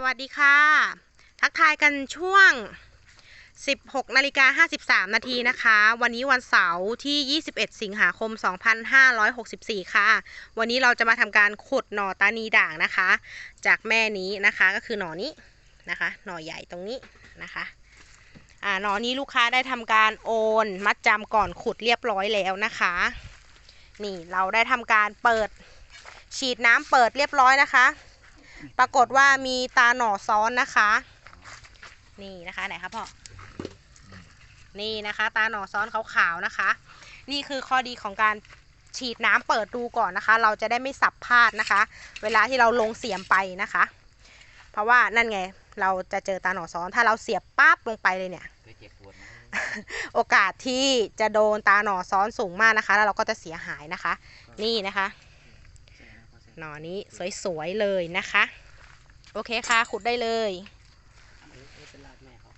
สวัสดีค่ะ ทักทายกันช่วง 16นาฬิกา53 นาทีนะคะ วันนี้วันเสาร์ที่ 21 สิงหาคม 2564 ค่ะ วันนี้เราจะมาทำการขุดหน่อตานีด่างนะคะ จากแม่นี้นะคะก็คือหน่อนี้นะคะ หน่อใหญ่ตรงนี้นะคะอ่าหน่อนี้ลูกค้าได้ทำการโอนมัดจำก่อนขุดเรียบร้อยแล้วนะคะ นี่เราได้ทำการเปิดฉีดน้ำเปิดเรียบร้อยนะคะ ปรากฏว่ามีตาหน่อซ้อนนะคะ นี่นะคะไหนครับพ่อ นี่นะคะ ตาหน่อซ้อนขาวๆนะคะ นี่คือข้อดีของการฉีดน้ำเปิดดูก่อนนะคะ เราจะได้ไม่สับพลาดนะคะ เวลาที่เราลงเสียมไปนะคะ เพราะว่านั่นไงเราจะเจอตาหน่อซ้อนถ้าเราเสียบปั๊บลงไปเลยเนี่ยเคยเจ็บปวดไหมโอกาสที่จะโดนตาหน่อซ้อนสูงมากนะคะ แล้วเราก็จะเสียหายนะคะ นี่นะคะ หน่อนี้สวยๆเลยนะคะ โอเคค่ะขุดได้เลยเป็นรากแม่เขา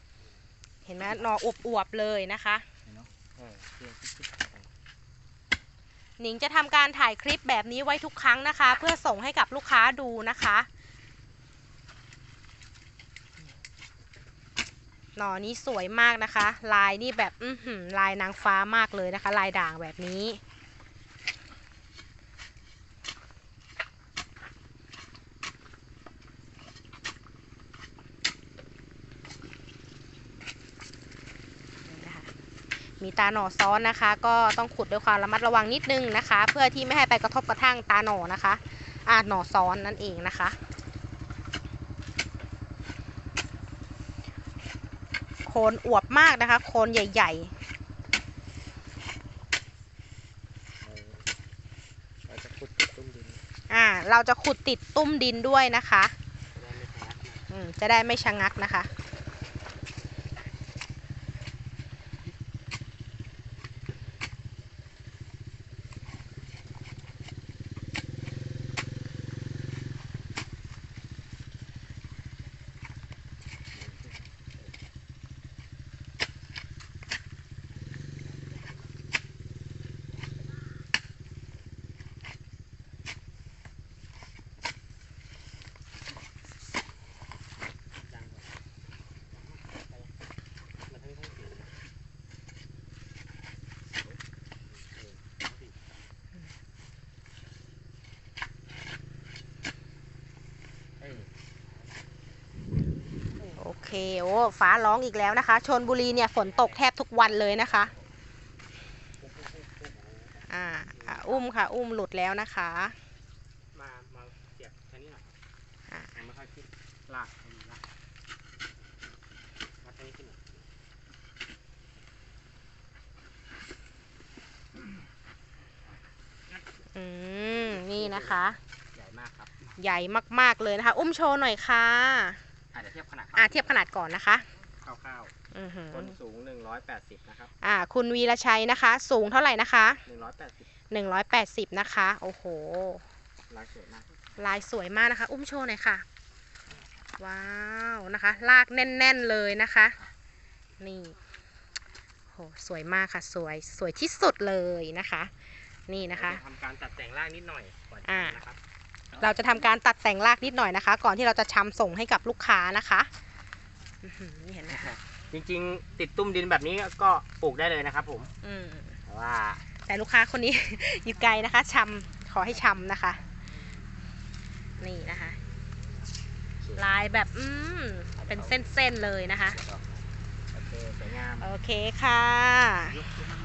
เห็นไหมหน่ออวบๆเลยนะคะเนาะเออเรียนคิดๆไปหนิงจะทำการถ่ายคลิปแบบนี้ไว้ทุกครั้งนะคะ เพื่อส่งให้กับลูกค้าดูนะคะ หน่อนี้สวยมากนะคะ ลายนี่แบบ อื้อหือลายนางฟ้ามากเลยนะคะ ลายด่างแบบนี้นี่นะคะ มีตาหน่อซ้อนนะคะ ก็ต้องขุดด้วยความระมัดระวังนิดนึงนะคะ เพื่อที่ไม่ให้ไปกระทบกระทั่งตาหน่อนะคะอาหน่อซ้อนนั่นเองนะคะ โคนอวบมากนะคะ โคนใหญ่เราจะขุดติดตุ้มดินๆอ่า เราจะขุดติดตุ้มดินด้วยนะคะ จะได้ไม่แพ้มากอืมจะได้ไม่ชะงักนะคะ ดังกว่ามันทั้งทั้งเสียงเออ โอ เคโอ้ฟ้าร้องอีกแล้วนะคะชนบุรีเนี่ยฝนตกแทบทุกวันเลยนะคะอ่าอะอุ้มค่ะ อุ้มหลุดแล้วนะคะ มา มาเสียบแค่นี้หน่อยครับอะยังไม่ค่อยขึ้นลากให้มันลากวัดตรงนี้ขึ้นหน่อยอืม นี่นะคะ ใหญ่มากครับ ใหญ่มาก ๆ เลยนะคะ อุ้มโชว์หน่อยค่ะ อะเดี๋ยวเทียบขนาดอ่าเทียบขนาดก่อนนะคะคร่าวอือหือๆต้นสูง 180 นะครับ อ่าคุณวีรชัยนะคะ สูงเท่าไหร่นะคะ 180 180 นะคะ โอ้โหลายสวยมากลายสวยมากนะคะ อุ้มโชว์หน่อยค่ะ ว้าวนะคะ ลากแน่น ๆ เลยนะคะ นี่โหสวยมากค่ะ สวยสวยที่สุดเลยนะคะ นี่นะคะเราจทำการตัดแต่งรากนิดหน่อยก่อนอ่า นะครับ เราจะทำการตัดแต่งรากนิดหน่อยนะคะ ก่อนที่เราจะชำส่งให้กับลูกค้านะคะอื้อหือนี่เห็นไหมคะจริงๆ ติดตุ้มดินแบบนี้ก็ปลูกได้เลยนะครับ ผม อืมแต่ว่า แต่ลูกค้าคนนี้ อยู่ไกลนะคะชำขอให้ชำนะคะ นี่นะคะ ลายแบบอืมเป็นเส้นๆเลยนะคะ โอเคสวยงามโอเคค่ะยกขึ้นมา